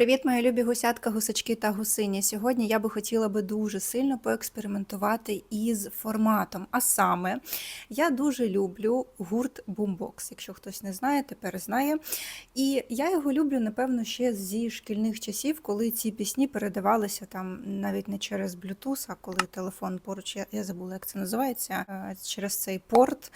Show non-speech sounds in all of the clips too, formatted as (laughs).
Привіт, мої любі гусятка, гусачки та гусині. Сьогодні я би хотіла би дуже сильно поекспериментувати із форматом. А саме, я дуже люблю гурт Boombox. Якщо хтось не знає, тепер знає. І я його люблю, напевно, ще зі шкільних часів, коли ці пісні передавалися там навіть не через Bluetooth, а коли телефон поруч, я, я забула, як це називається, е, через цей порт.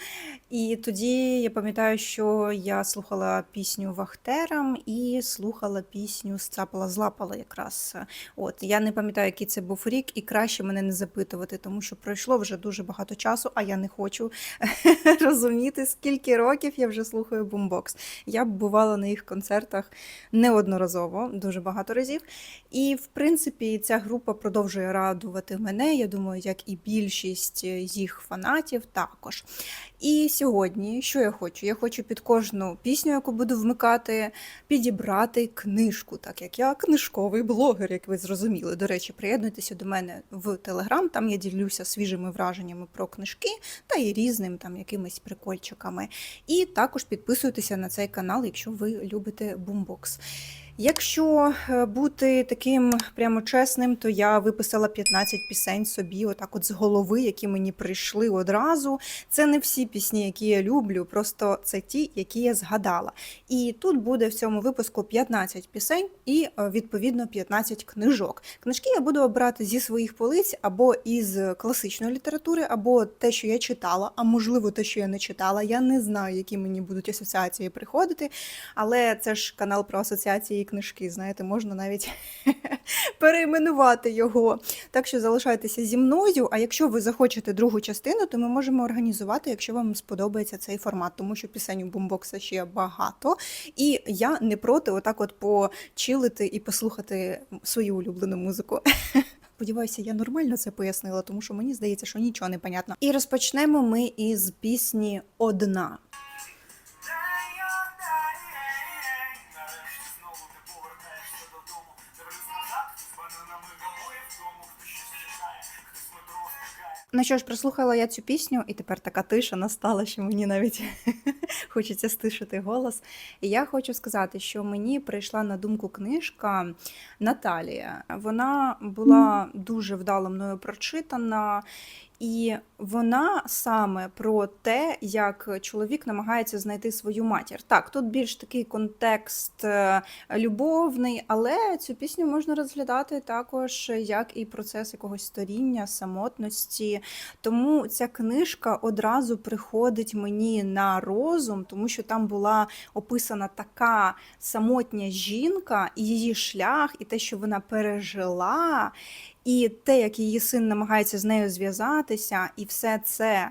І тоді я пам'ятаю, що я слухала пісню Вахтерам і слухала пісню Сцапала злапала якраз. От я не пам'ятаю, який це був рік, і краще мене не запитувати, тому що пройшло вже дуже багато часу, а я не хочу (laughs) розуміти, скільки років я вже слухаю бумбокс. Я бувала на їх концертах неодноразово, дуже багато разів. І в принципі, ця група продовжує радувати мене. Я думаю, як і більшість їх фанатів також. І сьогодні, що я хочу? Я хочу під кожну пісню, яку буду вмикати, підібрати книжку, так як я книжковий блогер, як ви зрозуміли. До речі, приєднуйтеся до мене в Телеграм, там я ділюся свіжими враженнями про книжки та і різним там якимись прикольчиками. І також підписуйтеся на цей канал, якщо ви любите бумбокс. Якщо е, бути таким прямо чесним, то я виписала 15 пісень собі, отак от з голови, які мені прийшли одразу. Це не всі пісні, які я люблю, просто це ті, які я згадала. І тут буде в цьому випуску 15 пісень і е, відповідно 15 книжок. Книжки я буду обирати зі своїх полиць або із класичної літератури, або те, що я читала, а можливо, те, що я не читала. Я не знаю, які мені будуть асоціації приходити, але це ж канал про асоціації книжки. Знаєте, можна навіть (laughs) перейменувати його. Так що залишайтеся зі мною. А якщо ви захочете другу частину, то ми можемо організувати, якщо вам сподобається цей формат, тому що пісень у бумбокса ще багато. І я не проти отак от почилити і послухати свою улюблену музику. (laughs) Сподіваюся, я нормально це пояснила, тому що мені здається, що нічого не понятно. І розпочнемо ми із пісні Одна. Ну що ж, прослухала я цю пісню, і тепер така тиша настала, що мені навіть (laughs) хочеться стишити голос. І я хочу сказати, що мені прийшла на думку книжка Наталія. Вона була дуже вдало мною прочитана. І вона саме про те, як чоловік намагається знайти свою матір. Так, тут більш такий контекст е, любовний, але цю пісню можна розглядати також як і процес якогось старіння, самотності. Тому ця книжка одразу приходить мені на розум, тому що там була описана така самотня жінка, і її шлях, і те, що вона пережила. І те, як її син намагається з нею зв'язатися, і все це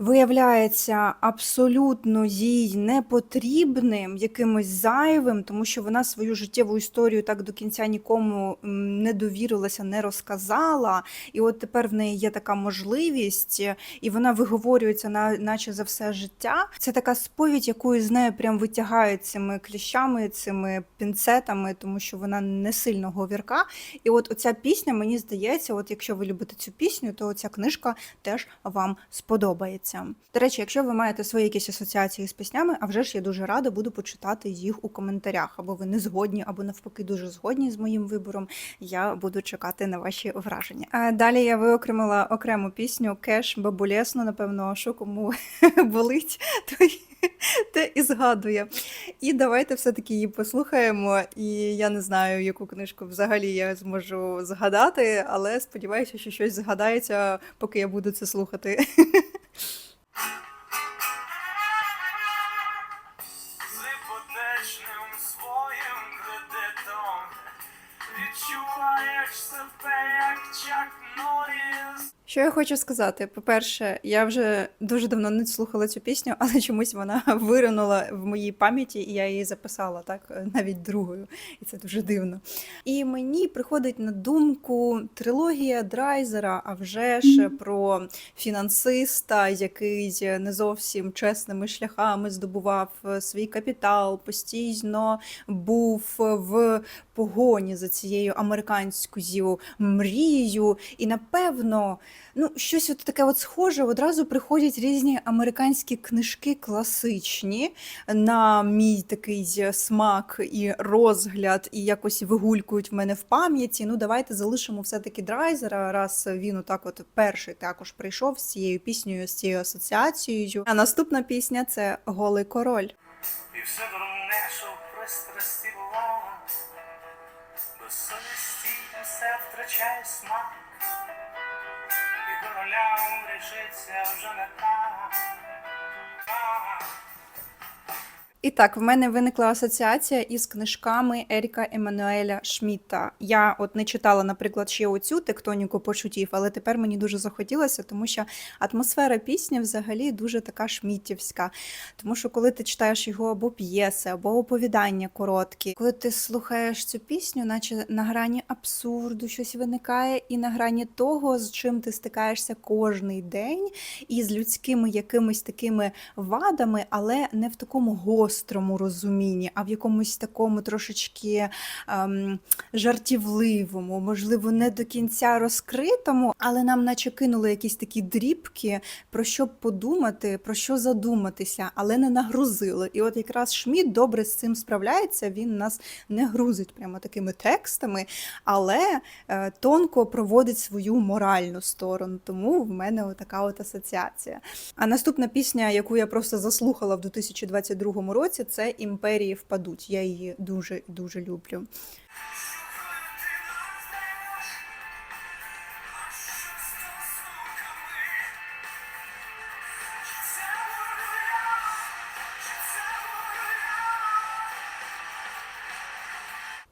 виявляється абсолютно їй непотрібним, якимось зайвим, тому що вона свою життєву історію так до кінця нікому не довірилася, не розказала. І от тепер в неї є така можливість, і вона виговорюється на наче за все життя. Це така сповідь, яку з нею прям витягають цими кліщами, цими пінцетами, тому що вона не сильно говірка. І от оця пісня, мені здається, от якщо ви любите цю пісню, то ця книжка теж вам сподобається. До речі, якщо ви маєте свої якісь асоціації з піснями, а вже ж я дуже рада буду почитати їх у коментарях, або ви не згодні, або навпаки дуже згодні з моїм вибором. Я буду чекати на ваші враження. А далі я виокремила окрему пісню Кеш бабулесно, напевно, що кому (laughs) болить, той (laughs) те і згадує. І давайте все-таки її послухаємо. І я не знаю, яку книжку взагалі я зможу згадати, але сподіваюся, що щось згадається, поки я буду це слухати. (laughs) З (laughs) Що я хочу сказати? По-перше, я вже дуже давно не слухала цю пісню, але чомусь вона (laughs) виринула в моїй пам'яті, і я її записала так навіть другою, і це дуже дивно. І мені приходить на думку трилогія Драйзера, а вже ж про фінансиста, який не зовсім чесними шляхами здобував свій капітал, постійно був в погоні за цією американською мрією. І напевно, ну, щось от таке от схоже, одразу приходять різні американські книжки класичні на мій такий смак і розгляд, і якось вигулькують в мене в пам'яті. Ну, давайте залишимо все-таки драйзера, раз він отак от перший також прийшов з цією піснею, з цією асоціацією. А наступна пісня це Голий король. І все дурне, що в було, все втрачає смак, і королям рішиться вже не так. І так, в мене виникла асоціація із книжками Еріка Еммануеля Шмідта. Я от не читала, наприклад, ще оцю тектоніку почуттів, але тепер мені дуже захотілося, тому що атмосфера пісні взагалі дуже така шмітівська. Тому що коли ти читаєш його або п'єси, або оповідання короткі, коли ти слухаєш цю пісню, наче на грані абсурду щось виникає, і на грані того, з чим ти стикаєшся кожний день, і з людськими якимись такими вадами, але не в такому гострому розумінні, а в якомусь такому трошечки ем, жартівливому, можливо, не до кінця розкритому, але нам наче кинули якісь такі дрібки, про що подумати, про що задуматися, але не нагрузили. І от якраз Шмідт добре з цим справляється, він нас не грузить прямо такими текстами, але е, тонко проводить свою моральну сторону. Тому в мене така от асоціація. А наступна пісня, яку я просто заслухала в 2022 році, це Імперії впадуть. Я її дуже дуже люблю.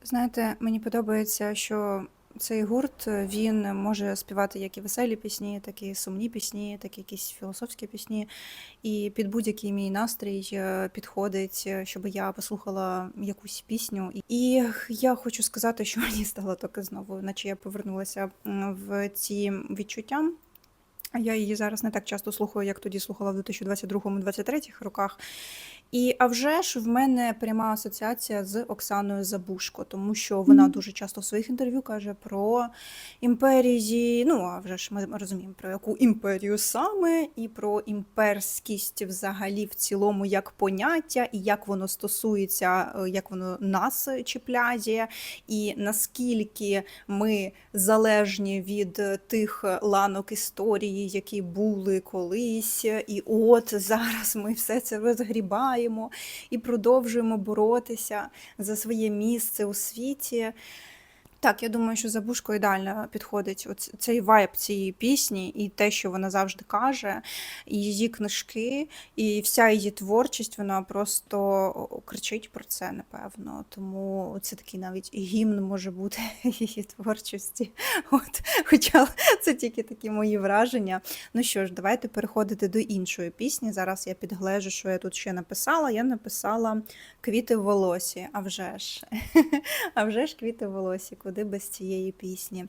Знаєте, мені подобається, що цей гурт він може співати як і веселі пісні, так і сумні пісні, так і якісь філософські пісні. І під будь-який мій настрій е, підходить, е, щоб я послухала якусь пісню. І я хочу сказати, що (laughs) мені стало таке знову, наче я повернулася в ці відчуття. Я її зараз не так часто слухаю, як тоді слухала в 2022-2023 роках. І а вже ж в мене пряма асоціація з Оксаною Забушко, тому що вона дуже часто в своїх інтерв'ю каже про імперії. Ну а вже ж ми розуміємо про яку імперію саме, і про імперськість взагалі в цілому як поняття, і як воно стосується, е, як воно нас чіпляє, і наскільки ми залежні від тих ланок історії, які були колись, і от зараз ми все це розгрібаємо і продовжуємо боротися за своє місце у світі. Так, я думаю, що Забушко ідеально підходить оц- цей вайб цієї пісні, і те, що вона завжди каже, і її книжки, і вся її творчість, вона просто кричить про це, напевно. Тому це такий навіть гімн може бути (laughs) її творчості. От, хоча це тільки такі мої враження. Ну що ж, давайте переходити до іншої пісні. Зараз я підглежу, що я тут ще написала. Я написала квіти в волосі, а вже ж. (laughs) А вже ж квіти в волосі, куди без цієї пісні.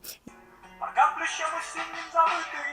Паркан плющем осіннім забитий,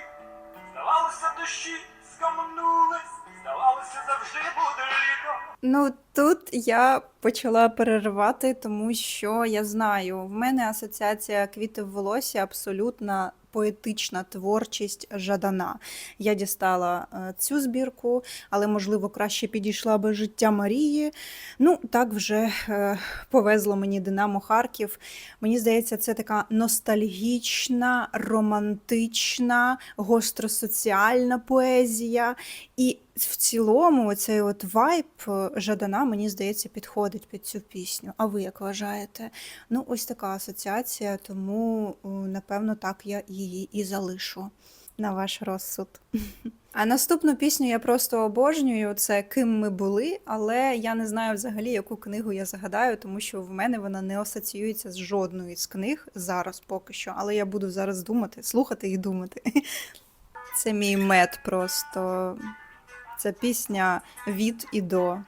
здавалося, дощі скаманулись, здавалося, завжди буде літо. Ну тут я почала переривати, тому що я знаю, в мене асоціація квіти в волосі абсолютно поетична творчість Жадана. Я дістала е, цю збірку, але можливо краще підійшла би життя Марії. Ну так вже е, повезло мені Динамо Харків. Мені здається, це така ностальгічна, романтична, гостросоціальна поезія. І в цілому цей от вайб е, Жадана, мені здається, підходить під цю пісню. А ви як вважаєте? Ну, ось така асоціація, тому е, напевно так я її і залишу на ваш розсуд. А наступну пісню я просто обожнюю. Це ким ми були, але я не знаю взагалі, яку книгу я загадаю, тому що в мене вона не асоціюється з жодною з книг зараз поки що. Але я буду зараз думати, слухати і думати. (laughs) Це мій мед просто. Це пісня від і до.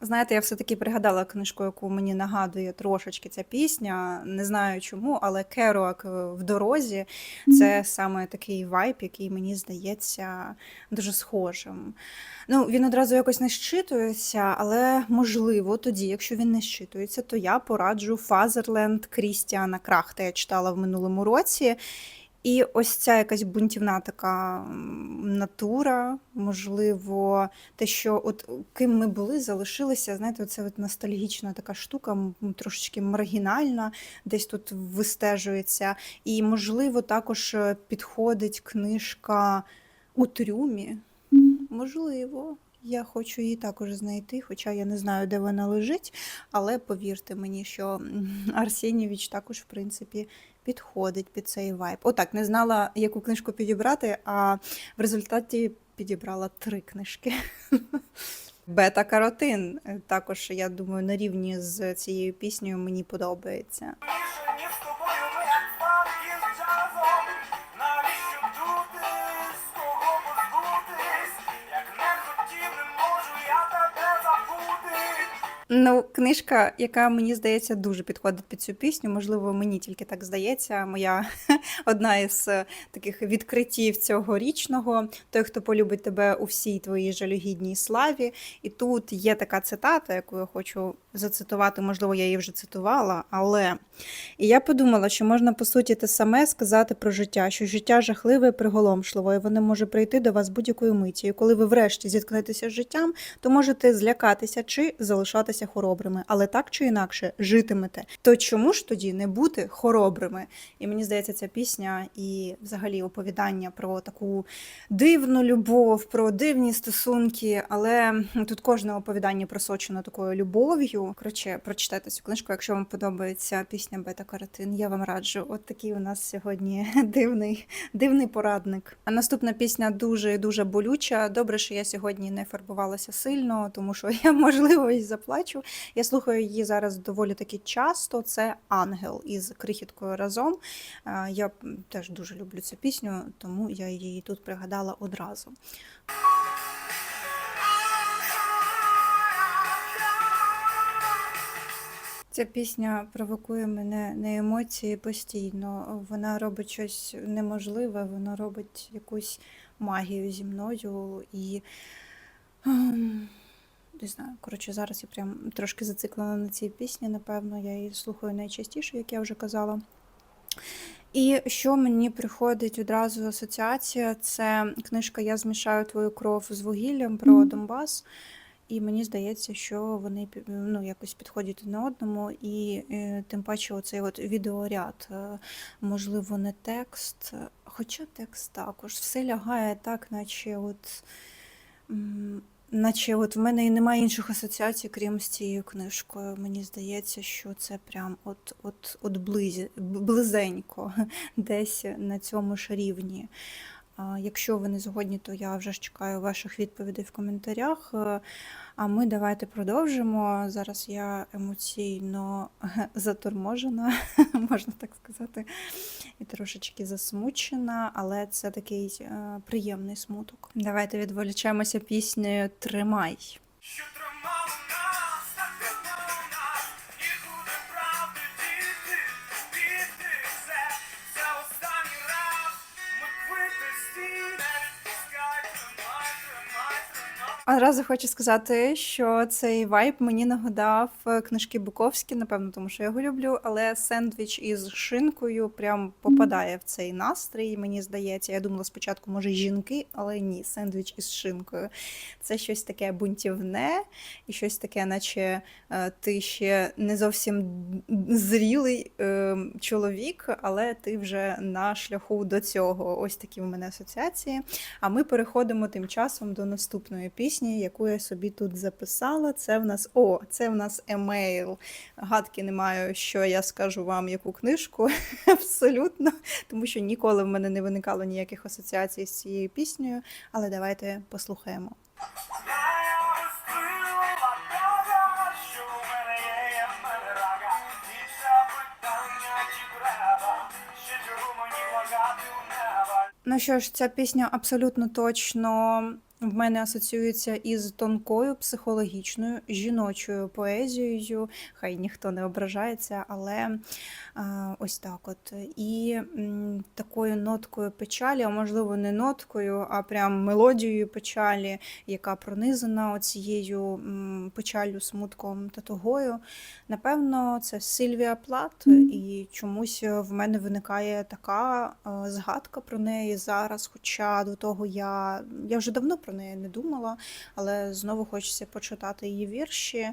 Знаєте, я все-таки пригадала книжку, яку мені нагадує трошечки ця пісня. Не знаю чому, але Керуак в дорозі це саме такий вайб, який мені здається дуже схожим. Ну, він одразу якось не щитується, але можливо, тоді, якщо він не щитується, то я пораджу Фазерленд Крістіана Крахта. Я читала в минулому році. І ось ця якась бунтівна така натура, можливо, те, що от ким ми були, залишилися, знаєте, це ностальгічна така штука, трошечки маргінальна, десь тут вистежується. І, можливо, також е, підходить книжка у трюмі. Можливо. Я хочу її також знайти, хоча я не знаю, де вона лежить, але повірте мені, що Арсенєвич також, в принципі, підходить під цей вайб. Отак, не знала, яку книжку підібрати, а в результаті підібрала три книжки. (laughs) Бета-каротин. Також, я думаю, на рівні з цією піснею мені подобається. Ну, книжка, яка мені здається дуже підходить під цю пісню. Можливо, мені тільки так здається. Моя (laughs) одна із е, таких відкриттів цього річного. Той, хто полюбить тебе у всій твоїй жалюгідній славі. І тут є така цитата, яку я хочу зацитувати. Можливо, я її вже цитувала, але і я подумала, що можна по суті те саме сказати про життя, що життя жахливе і приголомшливе, і воно може прийти до вас будь-якої миті. І коли ви врешті зіткнетеся з життям, то можете злякатися чи залишатися хоробрими, але так чи інакше житимете. То чому ж тоді не бути хоробрими? І мені здається, ця пісня і взагалі оповідання про таку дивну любов, про дивні стосунки, але тут кожне оповідання просочено такою любов'ю. Коротше, прочитайте цю книжку, якщо вам подобається пісня Бета Каротин. Я вам раджу. От такий у нас сьогодні (laughs) дивний, дивний порадник. А наступна пісня дуже дуже болюча. Добре, що я сьогодні не фарбувалася сильно, тому що я можливо і заплачу. Я слухаю її зараз доволі таки часто. Це Ангел із крихіткою разом. Е, Я теж дуже люблю цю пісню, тому я її тут пригадала одразу. Ця пісня провокує мене на емоції постійно. Вона робить щось неможливе, вона робить якусь магію зі мною і. Не знаю, коротше, зараз я прям трошки зациклена на цій пісні, напевно, я її слухаю найчастіше, як я вже казала. І що мені приходить одразу асоціація, це книжка Я змішаю твою кров з вугіллям про Донбас. І мені здається, що вони ну, якось підходять одне одному, і е, тим паче оцей от відеоряд, е, можливо, не текст, хоча текст також. Все лягає так, наче от. Наче от в мене і немає інших асоціацій, крім з цією книжкою. Мені здається, що це прям от, от, от близі, близенько, (laughs) десь на цьому ж рівні. Якщо ви не згодні, то я вже ж чекаю ваших відповідей в коментарях. Е, А ми давайте продовжимо. Зараз я емоційно (laughs) заторможена, (laughs) можна так сказати, і трошечки засмучена, але це такий е, приємний смуток. Давайте відволічемося піснею Тримай. Одразу хочу сказати, що цей вайб мені нагадав е, книжки Буковські, напевно, тому що я його люблю, але сендвіч із шинкою прям попадає в цей настрій, мені здається. Я думала спочатку, може, жінки, але ні, сендвіч із шинкою. Це щось таке бунтівне і щось таке, наче е, ти ще не зовсім зрілий е, чоловік, але ти вже на шляху до цього. Ось такі в мене асоціації. А ми переходимо тим часом до наступної пісні, яку я собі тут записала. Це в нас о, це в нас емейл. Гадки не маю, що я скажу вам, яку книжку. (laughs) Абсолютно, тому що ніколи в мене не виникало ніяких асоціацій з цією піснею. Але давайте послухаємо. Ну що ж, ця пісня абсолютно точно в мене асоціюється із тонкою психологічною жіночою поезією. Хай ніхто не ображається, але ось так от. І м, такою ноткою печалі, а можливо, не ноткою, а прям мелодією печалі, яка пронизана оцією печаллю, смутком та тугою. Напевно, це Сильвія Плат, і чомусь в мене виникає така згадка про неї зараз. Хоча до того я, я вже давно про неї не думала, але знову хочеться почитати її вірші.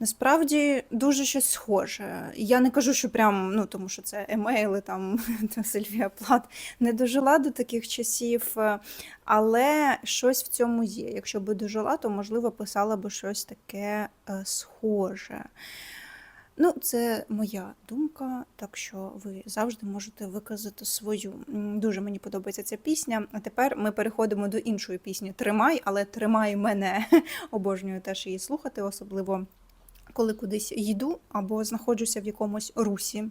Насправді дуже щось схоже. Я не кажу, що прям, ну тому що це емейли, там (laughs) та Сильвія Плат не дожила до таких часів, е, але щось в цьому є. Якщо би дожила, то можливо писала би щось таке е, схоже. Ну, це моя думка, так що ви завжди можете виказати свою. Дуже мені подобається ця пісня. А тепер ми переходимо до іншої пісні Тримай, але тримай мене. (laughs) Обожнюю теж її слухати, особливо коли кудись їду або знаходжуся в якомусь русі.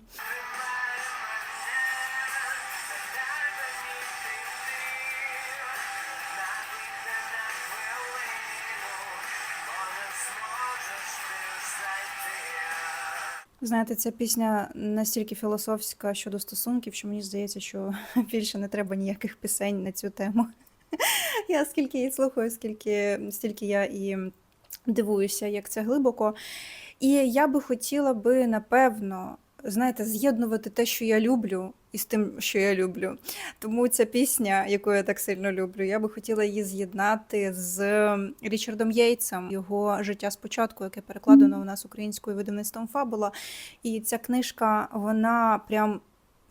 Знаєте, ця пісня настільки філософська щодо стосунків, що мені здається, що (laughs) більше не треба ніяких пісень на цю тему. (laughs) Я скільки її слухаю, скільки стільки я і дивуюся, як це глибоко. І я би хотіла би, напевно, знаєте, з'єднувати те, що я люблю, із тим, що я люблю. Тому ця пісня, яку я так сильно люблю, я би хотіла її з'єднати з Річардом Єйцем, його життя спочатку, яке перекладено у нас українською видавництвом Фабула. І ця книжка, вона прям.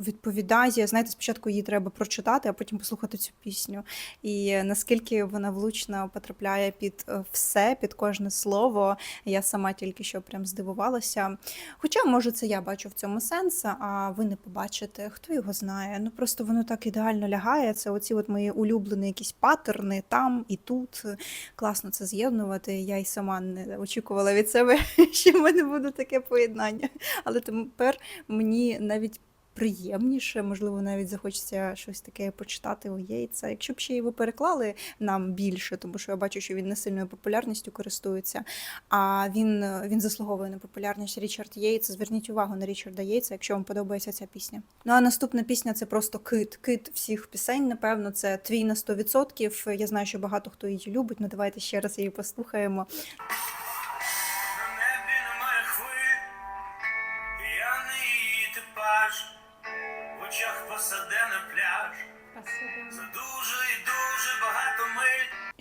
Відповідає, знаєте, спочатку її треба прочитати, а потім послухати цю пісню. І наскільки вона влучно потрапляє під е, все, під кожне слово, я сама тільки що прям здивувалася. Хоча, може, це я бачу в цьому сенс, а ви не побачите, хто його знає. Ну просто воно так ідеально лягає. Це оці от мої улюблені якісь паттерни там і тут. Класно це з'єднувати. Я й сама не очікувала від себе, (laughs) що в мене буде таке поєднання. Але тепер мені навіть. Приємніше, можливо, навіть захочеться щось таке почитати у Єйца. Якщо б ще й ви переклали нам більше, тому що я бачу, що він не сильною популярністю користується, а він, він заслуговує на популярність Річард Єйц. Зверніть увагу на Річарда Єйца, якщо вам подобається ця пісня. Ну а наступна пісня це просто кит. Кит всіх пісень, напевно, це твій на 100%. Я знаю, що багато хто її любить. Ну давайте ще раз її послухаємо.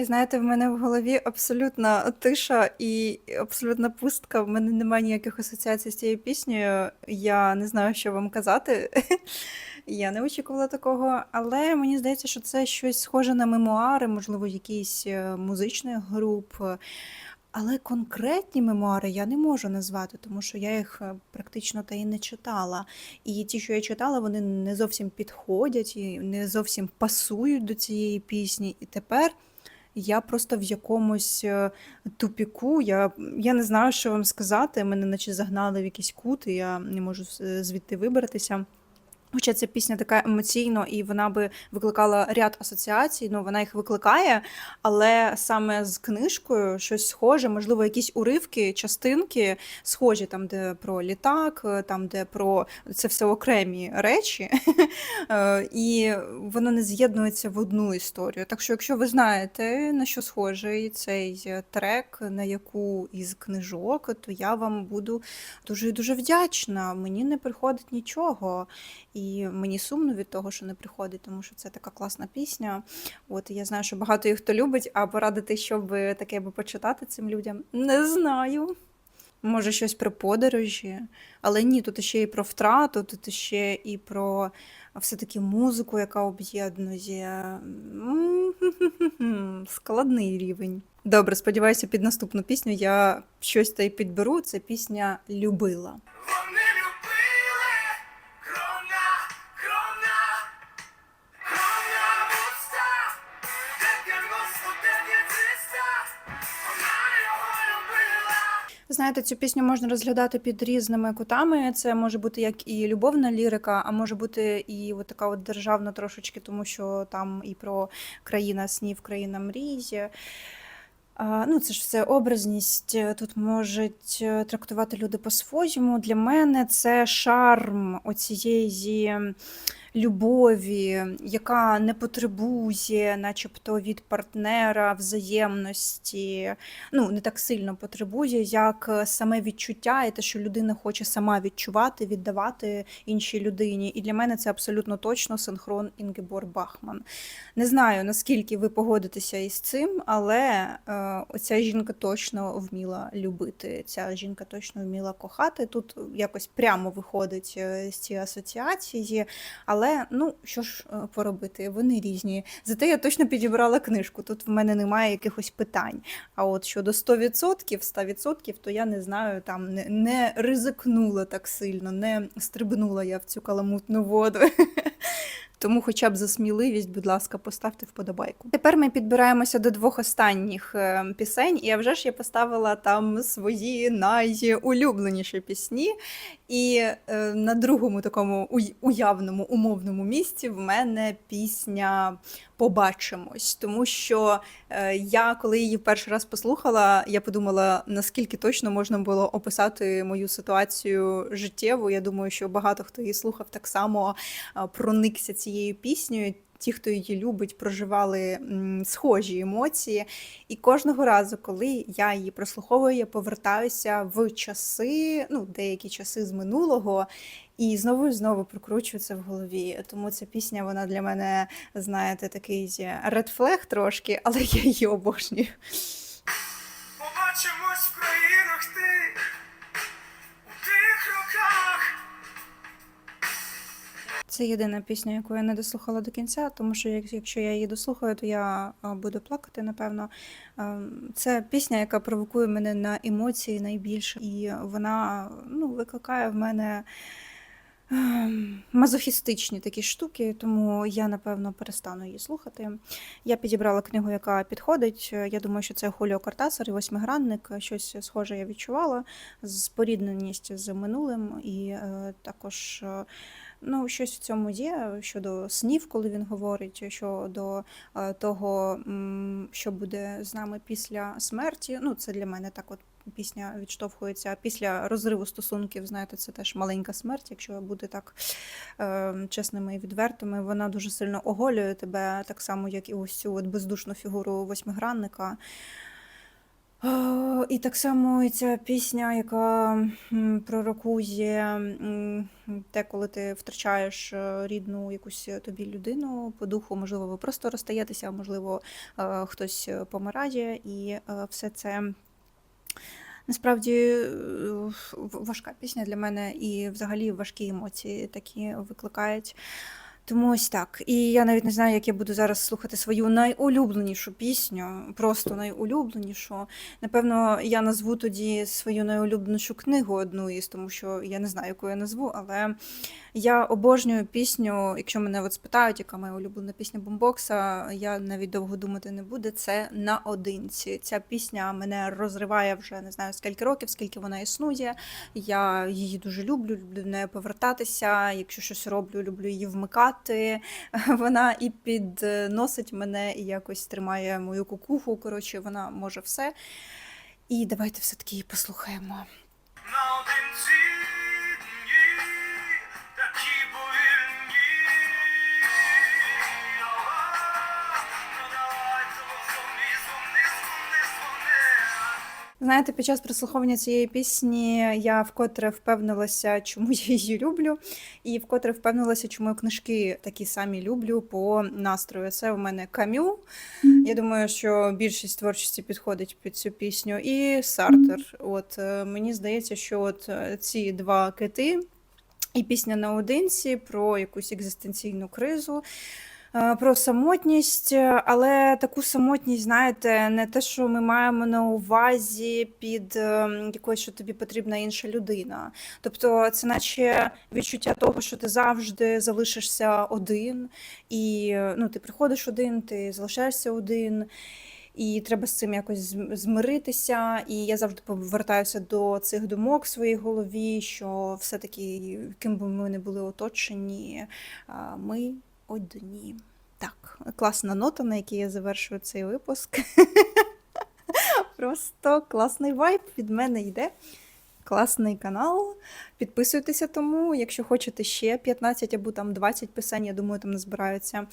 І знаєте, в мене в голові абсолютна тиша і абсолютна пустка. В мене немає ніяких асоціацій з цією піснею. Я не знаю, що вам казати. (laughs) Я не очікувала такого, але мені здається, що це щось схоже на мемуари, можливо, якісь е, музичних груп. Але конкретні мемуари я не можу назвати, тому що я їх е, практично та і не читала. І ті, що я читала, вони не зовсім підходять і не зовсім пасують до цієї пісні. І тепер я просто в якомусь е, тупіку. Я, я не знаю, що вам сказати. Мене наче загнали в якийсь кут, і я не можу звідти вибратися. Хоча ця пісня така емоційна, і вона би викликала ряд асоціацій, ну вона їх викликає, але саме з книжкою щось схоже, можливо, якісь уривки, частинки схожі там, де про літак, там, де про це все окремі речі, (laughs) Е, і воно не з'єднується в одну історію. Так що, якщо ви знаєте, на що схожий цей трек, на яку із книжок, то я вам буду дуже дуже вдячна. Мені не приходить нічого. І мені сумно від того, що не приходить, тому що це така класна пісня. От я знаю, що багато їх хто любить, а порадити, щоб таке би почитати цим людям, не знаю. Може, щось про подорожі, але ні, тут ще і про втрату, тут ще і про все-таки музику, яка об'єднує. Складний рівень. Добре, сподіваюся, під наступну пісню я щось та й підберу. Це пісня Любила. Знаєте, цю пісню можна розглядати під різними кутами. Це може бути як і любовна лірика, а може бути і от така от державна трошечки, тому що там і про країна снів, країна мрій. Ну, це ж все образність. Тут можуть е, трактувати люди по-своєму. Для мене це шарм оцієї любові, яка не потребує, начебто, від партнера взаємності. Ну, не так сильно потребує, як саме відчуття, і те, що людина хоче сама відчувати, віддавати іншій людині. І для мене це абсолютно точно синхрон Інгебор Бахман. Не знаю, наскільки ви погодитеся із цим, але е, оця жінка точно вміла любити. Ця жінка точно вміла кохати. Тут якось прямо виходить е, з цієї асоціації. Але ну що ж е, поробити, вони різні. Зате я точно підібрала книжку. Тут в мене немає якихось питань. А от щодо 100%, 100%, то я не знаю, там не, не ризикнула так сильно, не стрибнула я в цю каламутну воду. (laughs) Тому, хоча б за сміливість, будь ласка, поставте вподобайку. Тепер ми підбираємося до двох останніх е, пісень, і я вже ж я поставила там свої найулюбленіші пісні. І е, на другому такому уявному умовному місці в мене пісня Побачимось, тому що е, я, коли її перший раз послухала, я подумала, наскільки точно можна було описати мою ситуацію життєву. Я думаю, що багато хто її слухав так само а, проникся цією піснею. Ті, хто її любить, проживали схожі емоції. І кожного разу, коли я її прослуховую, я повертаюся в часи, ну, деякі часи з минулого, і знову і знову прокручую це в голові. Тому ця пісня, вона для мене, знаєте, такий редфлег трошки, але я її обожнюю. Побачимось в країнах ти у тих роках. Це єдина пісня, яку я не дослухала до кінця, тому що якщо я її дослухаю, то я буду плакати, напевно. Ем, Це пісня, яка провокує мене на емоції найбільше, і вона ну, викликає в мене мазохістичні такі штуки, тому я, напевно, перестану її слухати. Я підібрала книгу, яка підходить. Я думаю, що це Хуліо Кортасар і восьмигранник. Щось схоже я відчувала. Спорідненість з минулим, і е, також. е, Ну, щось в цьому є щодо снів, коли він говорить, щодо е, того, що буде з нами після смерті. Ну, це для мене так от пісня відштовхується. Після розриву стосунків, знаєте, це теж маленька смерть, якщо бути так е, чесними і відвертими. Вона дуже сильно оголює тебе, так само, як і ось цю от бездушну фігуру восьмигранника. Е, І так само і ця пісня, яка пророкує те, коли ти втрачаєш е, рідну якусь тобі людину по духу, можливо, ви просто розстаєтеся, можливо, е, хтось помирає, і все це. Насправді е, важка пісня для мене, і взагалі важкі емоції такі викликають. Тому ось так. І я навіть не знаю, як я буду зараз слухати свою найулюбленішу пісню, просто найулюбленішу. Напевно, я назву тоді свою найулюбленішу книгу одну із, тому що я не знаю, яку я назву, але я обожнюю пісню. Якщо мене от спитають, яка моя улюблена пісня бомбокса, я навіть довго думати не буде. Це наодинці. Ця пісня мене розриває вже не знаю скільки років, скільки вона існує. Я її дуже люблю, люблю до неї повертатися. Якщо щось роблю, люблю її вмикати. (laughs) Вона і підносить мене, і якось тримає мою кукуху. Коротше, вона може все. І давайте все-таки її послухаємо. Знаєте, під час прослуховування цієї пісні я вкотре впевнилася, чому я її люблю, і вкотре впевнилася, чому я книжки такі самі люблю по настрою. Це у мене камю. Я думаю, що більшість творчості підходить під цю пісню. І Сартер. От е, мені здається, що от е, ці два кити. І пісня наодинці про якусь екзистенційну кризу, про самотність, е, але таку самотність, знаєте, не те, що ми маємо на увазі під е, якоюсь, що тобі потрібна інша людина. Тобто, це наче відчуття того, що ти завжди залишишся один, і е, ну, ти приходиш один, ти залишаєшся один. і треба з цим якось змиритися. І я завжди повертаюся до цих думок в своїй голові, що все-таки, ким би ми не були оточені, ми одні. Так, класна нота, на якій я завершую цей випуск. (laughs) Просто класний вайб від мене йде. Класний канал. Підписуйтеся тому, якщо хочете ще 15 або там 20 писань, я думаю, там назбираються,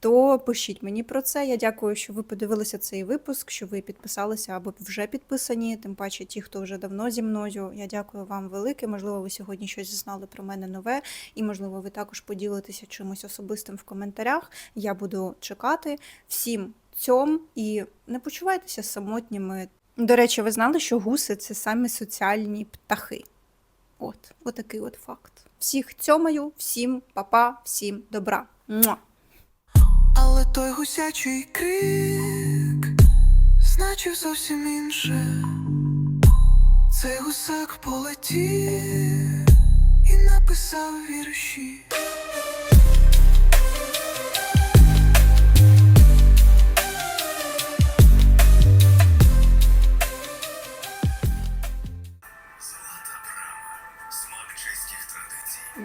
то пишіть мені про це. Я дякую, що ви подивилися цей випуск, що ви підписалися або вже підписані, тим паче ті, хто вже давно зі мною. Я дякую вам велике. Можливо, ви сьогодні щось знали про мене нове, і можливо, ви також поділитеся чимось особистим в коментарях. Я буду чекати всім цьом і не почувайтеся самотніми. До речі, ви знали, що гуси це самі соціальні птахи. От, отакий от факт. Всіх цьомаю, всім папа, всім добра. Муа! Але той гусячий крик значив зовсім інше. Цей гусак полетів і написав вірші.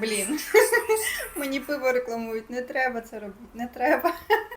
Блін, мені пиво рекламують. Не треба це робити, не треба.